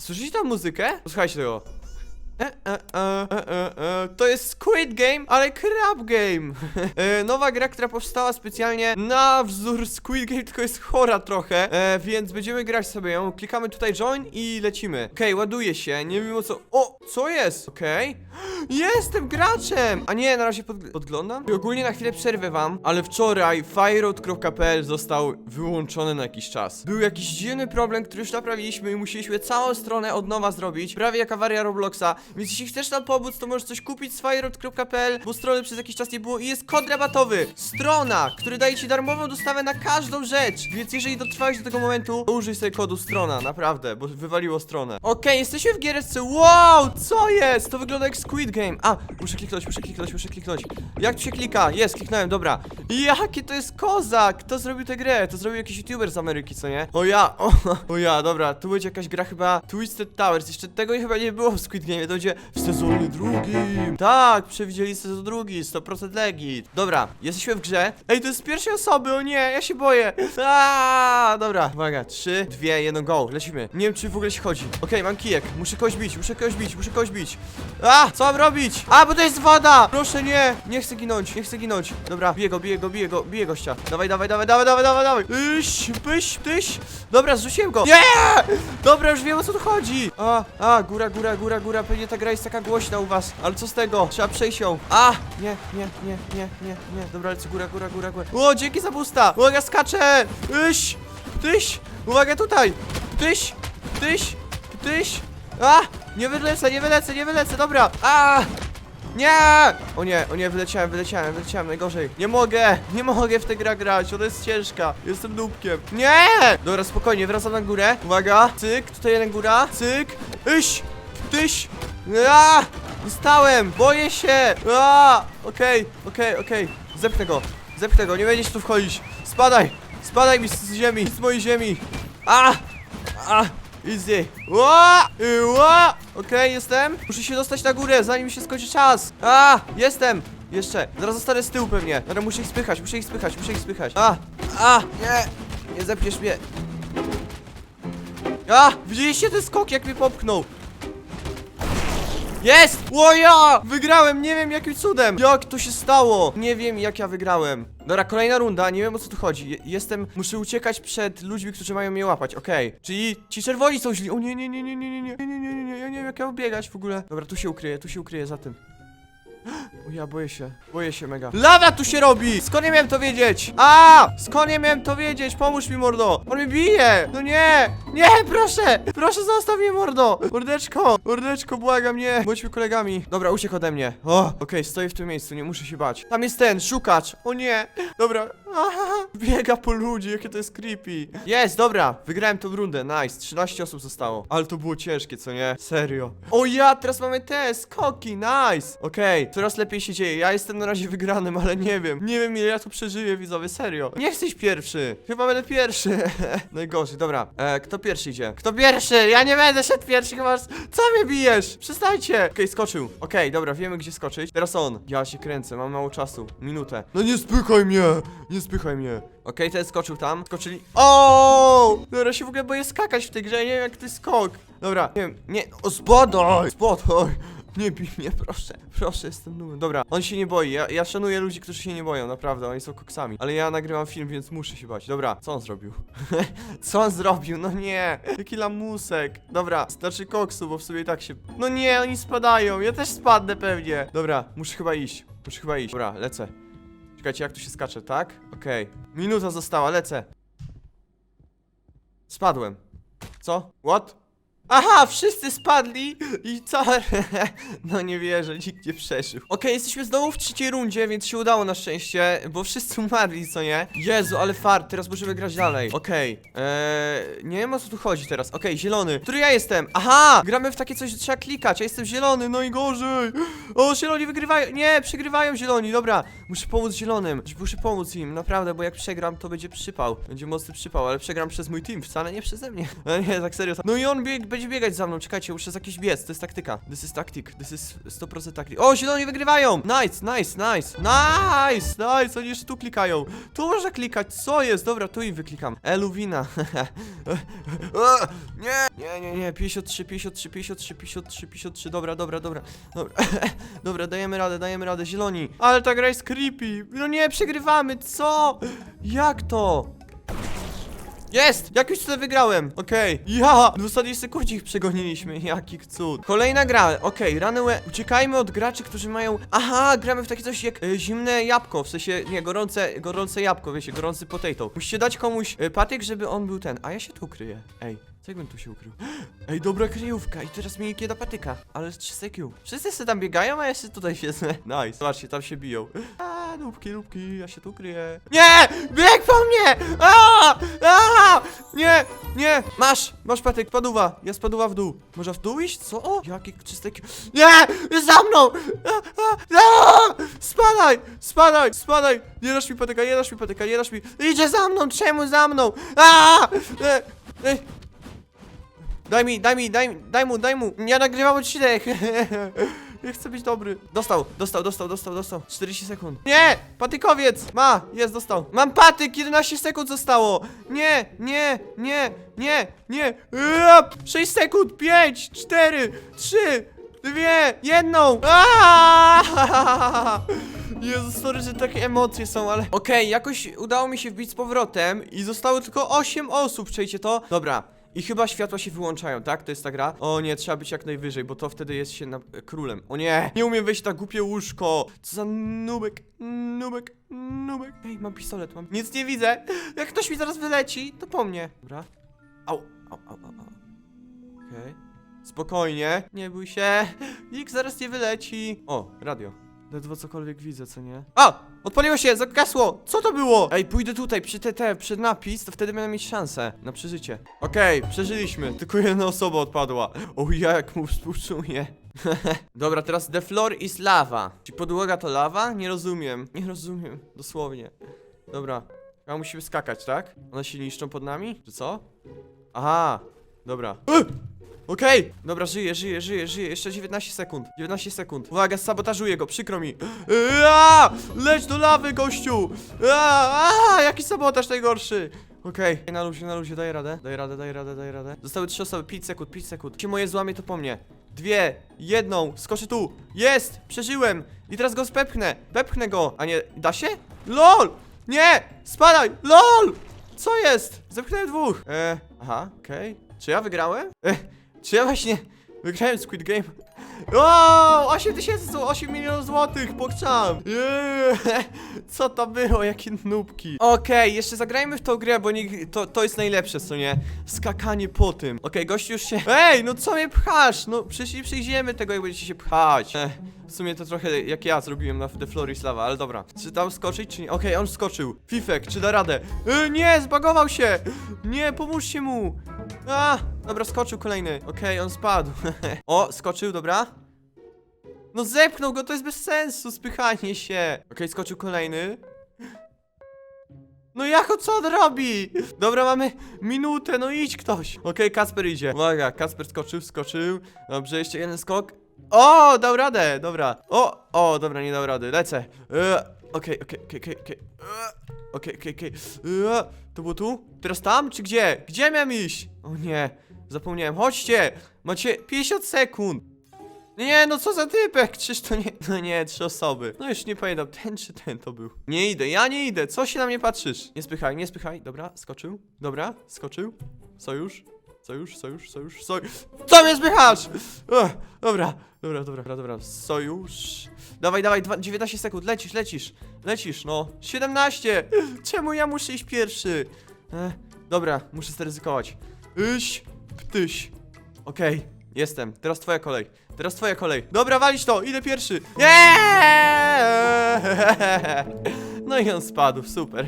Słyszycie tam muzykę? Posłuchajcie tego. E, e, e, e, e, e. To jest Squid Game, ale Crab Game. nowa gra, która powstała specjalnie na wzór Squid Game, tylko jest chora trochę. Więc będziemy grać sobie ją. Klikamy tutaj join i lecimy. Okej, ładuje się. Nie wiem o co. O, co jest? Okej. Jestem graczem! A nie, na razie pod, podglądam. I ogólnie na chwilę przerwę wam, ale wczoraj fireroad.pl został wyłączony na jakiś czas. Był jakiś dziwny problem, który już naprawiliśmy i musieliśmy całą stronę od nowa zrobić, prawie jak awaria Robloxa. Więc jeśli chcesz nam pomóc, to możesz coś kupić z fireroad.pl, bo strony przez jakiś czas nie było i jest kod rabatowy. Strona, który daje ci darmową dostawę na każdą rzecz. Więc jeżeli dotrwałeś do tego momentu, to użyj sobie kodu strona, naprawdę, bo wywaliło stronę. Okej, jesteśmy w giereczce. Wow, co jest? To wygląda jak Squid Game. A, muszę kliknąć, muszę kliknąć, muszę kliknąć. Jak tu się klika? Jest, kliknąłem, dobra. Jaki to jest kozak? Kto zrobił tę grę? To zrobił jakiś youtuber z Ameryki, co nie? O ja, o, o ja, dobra, tu będzie jakaś gra chyba Twisted Towers. Jeszcze tego chyba nie było w Squid Game, to będzie w sezonie drugim. Tak, przewidzieli sezon drugi, 100% legit. Dobra, jesteśmy w grze. Ej, to jest z pierwszej osoby, o nie, ja się boję. Aaaa, dobra, uwaga, trzy, dwie, jedno, go, lecimy. Nie wiem, czy w ogóle się chodzi. Okej, mam kijek, muszę kogoś bić, muszę kogoś bić, muszę kogoś bić. A, co mam robić? A, bo to jest woda! Proszę nie, nie chcę ginąć, nie chcę ginąć. Dobra, biję go, go, biję go, biję gościa. Dawaj, dawaj, dawaj, dawaj, dawaj, dawaj, dawaj. Iś, pyś, tyś. Dobra, zrzuciłem go. Nie! Dobra, już wiem o co tu chodzi. A, a, góra, góra, góra, góra, pewnie ta gra jest taka głośna u was. Ale co z tego? Trzeba przejść ją. A, nie, nie, nie, nie, nie, nie. Dobra, lecę, góra, góra, góra, góra. O, dzięki za busta. Uwaga, skaczę. Iś, tyś. Uwaga, tutaj. Tyś, tyś, tyś. A, nie wylecę, nie wylecę, nie wylecę, dobra. A, nie! O nie, o nie, wyleciałem, wyleciałem, wyleciałem, najgorzej. Nie mogę, nie mogę w tę grę grać, ona jest ciężka. Jestem dupkiem. Nie! Dobra, spokojnie, wracam na górę. Uwaga, cyk, tutaj jeden góra, cyk. Iś, tyś. A! Dostałem, boję się. A! Okej, okej, okej. Zepchnę go, zepchnę go, nie będziesz tu wchodzić. Spadaj, spadaj mi z ziemi, z mojej ziemi. A! A! Easy. Ła! Y, Ła! Okej, jestem. Muszę się dostać na górę, zanim się skończy czas. A! Jestem! Jeszcze. Zaraz zostanę z tyłu pewnie. Dobra, muszę ich spychać, muszę ich spychać, muszę ich spychać. A! A! Nie! Nie zepniesz mnie. A! Widzieliście ten skok, jak mnie popchnął? Jest! Łoja! Wygrałem, nie wiem jakim cudem! Jak to się stało? Nie wiem jak ja wygrałem. Dobra, kolejna runda, nie wiem o co tu chodzi. Je- Jestem, muszę uciekać przed ludźmi, którzy mają mnie łapać, okej. Czyli ci czerwoni są źli. O nie, nie, nie, nie, nie, nie, nie, nie, nie, nie, nie, ja nie wiem jak ja mam biegać w ogóle. Dobra, tu się ukryję, tu się ukryję za tym. O ja boję się, boję się mega. Lawa tu się robi! Skąd ja miałem to wiedzieć? A! Skąd ja miałem to wiedzieć? Pomóż mi, mordo! On mnie bije! No nie! Nie, proszę! Proszę zostaw mnie, mordo! Mordeczko! Mordeczko, błagam, nie! Bądźmy kolegami. Dobra, uciekł ode mnie. O, okej, stoję w tym miejscu, nie muszę się bać. Tam jest ten, szukacz! O nie! Dobra. Aha, biega po ludzi, jakie to jest creepy. Jest, dobra, wygrałem tą rundę, nice. 13 osób zostało. Ale to było ciężkie, co nie? Serio. O ja, teraz mamy te skoki, nice. Okej, coraz lepiej się dzieje. Ja jestem na razie wygranym, ale nie wiem. Nie wiem, ile ja tu przeżyję, widzowie, serio. Nie chcesz pierwszy. Chyba będę pierwszy. Najgorzej, dobra. E, kto pierwszy idzie? Kto pierwszy? Ja nie będę szedł pierwszy, chyba. Co mnie bijesz? Przestańcie. Okej, skoczył. Okej, dobra, wiemy gdzie skoczyć. Teraz on. Ja się kręcę, mam mało czasu. Minutę. No nie spychaj mnie! Nie spychaj mnie. Okej, ten skoczył tam. Skoczyli. O! Dobra, się w ogóle boję skakać w tej grze, nie wiem jak to jest skok. Dobra, nie wiem, nie. O, spadaj! Spadaj! Nie bij mnie, proszę. Proszę, jestem numer. Dobra, on się nie boi. Ja, ja szanuję ludzi, którzy się nie boją, naprawdę, oni są koksami. Ale ja nagrywam film, więc muszę się bać. Dobra, co on zrobił? co on zrobił? No nie. Jaki lamusek. Dobra, znaczy koksu, bo w sobie i tak się... No nie, oni spadają. Ja też spadnę pewnie. Dobra, muszę chyba iść. Muszę chyba iść. Dobra, lecę. Czekajcie, jak tu się skacze, tak? Okej. Minuta została, lecę. Spadłem. Co? What? Aha, wszyscy spadli i całe... no nie wierzę, nikt nie przeżył. Okej, jesteśmy znowu w trzeciej rundzie, więc się udało na szczęście, bo wszyscy umarli, co nie? Jezu, ale fart, teraz możemy grać dalej. Okej, eee, nie wiem o co tu chodzi teraz. Okej, zielony. Który ja jestem? Aha, gramy w takie coś, że trzeba klikać, ja jestem zielony, no i gorzej. O, zieloni wygrywają, nie, przegrywają zieloni, dobra. Muszę pomóc zielonym, muszę pomóc im, naprawdę, bo jak przegram, to będzie przypał. Będzie mocny przypał, ale przegram przez mój team, wcale nie przeze mnie. No nie, tak serio. No i on bieg, będzie biegać za mną, czekajcie, muszę za jakiś biec, to jest taktyka. This is tactic, this is 100% taktyk. O, zieloni wygrywają! Nice, nice, nice, nice, nice, oni jeszcze tu klikają. Tu można klikać, co jest? Dobra, tu i wyklikam. Eluwina. Nie, nie, nie, nie, 53, 53, 53, 53, 53, dobra, dobra, dobra, dobra, dobra, dajemy radę, dajemy radę, zieloni. Ale ta gra jest creepy, no nie, przegrywamy, co? Jak to? Jest! Jak już tyle wygrałem! Okej. Ja! W ostatniej sekundzie ich przegoniliśmy. Jaki cud. Kolejna gra. Okej, Runaway. Uciekajmy od graczy, którzy mają... Aha, gramy w takie coś jak e, zimne jabłko. W sensie, nie, gorące, gorące jabłko, wiecie, gorący potato. Musicie dać komuś e, patyk, żeby on był ten. A ja się tu ukryję. Ej. Co jakbym tu się ukrył? Ej, dobra kryjówka i teraz mi nie da patyka. Ale 3 IQ. Wszyscy sobie tam biegają, a ja się tutaj siedzę. Nice. Zobaczcie, tam się biją. A, nubki, nubki, ja się tu kryję. Nie! Bieg po mnie! A! A! Nie! Nie! Masz! Masz patyk, paduwa. Ja spaduwa w dół. Może w dół iść? Co? O! Jaki. Nie! Jest za mną! A, a, a! Spadaj! Spadaj! Spadaj! Nie dasz mi patyka, nie dasz mi patyka, nie dasz mi... Idzie za mną! Czemu za mną? A! E, e, Daj mi, daj mi, daj, mi, daj mu, daj mu. Ja nagrywam odcinek. Ja chcę być dobry. Dostał, dostał, dostał, dostał, dostał. 40 sekund. Nie! Patykowiec! Ma! Jest, dostał. Mam patyk! 11 sekund zostało! Nie, nie, nie, nie, nie. Uap! 6 sekund! 5, 4, 3, 2, jedną! Aaaa! Jezu, sorry, że takie emocje są, ale... Okej, jakoś udało mi się wbić z powrotem i zostało tylko 8 osób, przejdzie to. Dobra. I chyba światła się wyłączają, tak? To jest ta gra? O nie, trzeba być jak najwyżej, bo to wtedy jest się na... e, królem. O nie! Nie umiem wejść na głupie łóżko! Co za nubek, nubek, nubek. Ej, mam pistolet, mam... Nic nie widzę! Jak ktoś mi zaraz wyleci, to po mnie. Dobra. Au, au, au, au, au. Okej. Spokojnie, nie bój się. Nikt zaraz nie wyleci. O, radio. Ledwo cokolwiek widzę, co nie? A! Odpaliło się, zagasło! Co to było? Ej, pójdę tutaj, przy te, przed napis, to wtedy będę mieć szansę na przeżycie. Okej, przeżyliśmy. Tylko jedna osoba odpadła. O, ja jak mu współczuję. Dobra, teraz the floor is lava. Czy podłoga to lawa? Nie rozumiem. Nie rozumiem, dosłownie. Dobra. Chyba musimy skakać, tak? One się niszczą pod nami? Czy co? Aha, dobra. E! Okej, dobra, żyję, żyję, żyję, żyję. Jeszcze 19 sekund. 19 sekund. Uwaga, sabotażuję go, przykro mi. Aaaa! Leć do lawy, gościu! Aaaa! Jaki sabotaż najgorszy! Okej, na luzie, na luzie, daj radę, daj radę, daj radę, daj radę. Zostały 3 osoby, 5 sekund, 5 sekund. Jeśli moje złamie, to po mnie. Dwie, jedną, skoczę tu. Jest! Przeżyłem! I teraz go spepchnę. Pepchnę go. A nie, da się? LOL! Nie! Spadaj! LOL! Co jest? Zepchnąłem dwóch. E, aha, okej. Czy ja wygrałem? E, czy ja właśnie wygrałem Squid Game? O, 8 tysięcy, 8 milionów złotych, pokczam! Co to było, jakie nubki? Okej, jeszcze zagrajmy w tą grę, bo nie, to, to jest najlepsze, co nie? Skakanie po tym. Okej, gość już się... Ej, no co mnie pchasz? No przecież nie przejdziemy tego, jak będziecie się pchać. Ech, w sumie to trochę jak ja zrobiłem na The Floris Lava, ale dobra. Czy tam skoczyć, czy nie? Okej, on skoczył. Fifek, czy da radę? E, nie, zbagował się! Nie, pomóżcie mu! A, dobra, skoczył kolejny. Okej, on spadł. o, skoczył, dobra. No zepchnął go, to jest bez sensu, spychanie się. Okej, skoczył kolejny. No jako co on robi? Dobra, mamy minutę, no idź ktoś. Okej, Kasper idzie. Uwaga, Kasper skoczył, skoczył. Dobrze, jeszcze jeden skok. O, dał radę, dobra. O, o, dobra, nie dał rady, lecę. E, Okej, okej, okej, okej, okej. Okej, okej. E, To było tu? Teraz tam, czy gdzie? Gdzie miałem iść? O nie, zapomniałem. Chodźcie, macie 50 sekund. Nie, no co za typek, czyż to nie... No nie, trzy osoby. No już nie pamiętam, ten czy ten to był. Nie idę, ja nie idę, co się na mnie patrzysz? Nie spychaj, nie spychaj, dobra, skoczył. Dobra, skoczył. Sojusz, sojusz, sojusz, sojusz, sojusz. Co mnie spychasz? Ech, dobra, dobra, dobra, dobra, sojusz. Dawaj, dawaj, dwa, 19 sekund, lecisz, lecisz, lecisz, no. 17! Czemu ja muszę iść pierwszy? Ech, dobra, muszę zaryzykować. Iś, ptyś. Okej, jestem. Teraz twoja kolej. Teraz twoja kolej. Dobra, walić to, idę pierwszy. Nie! No i on spadł, super.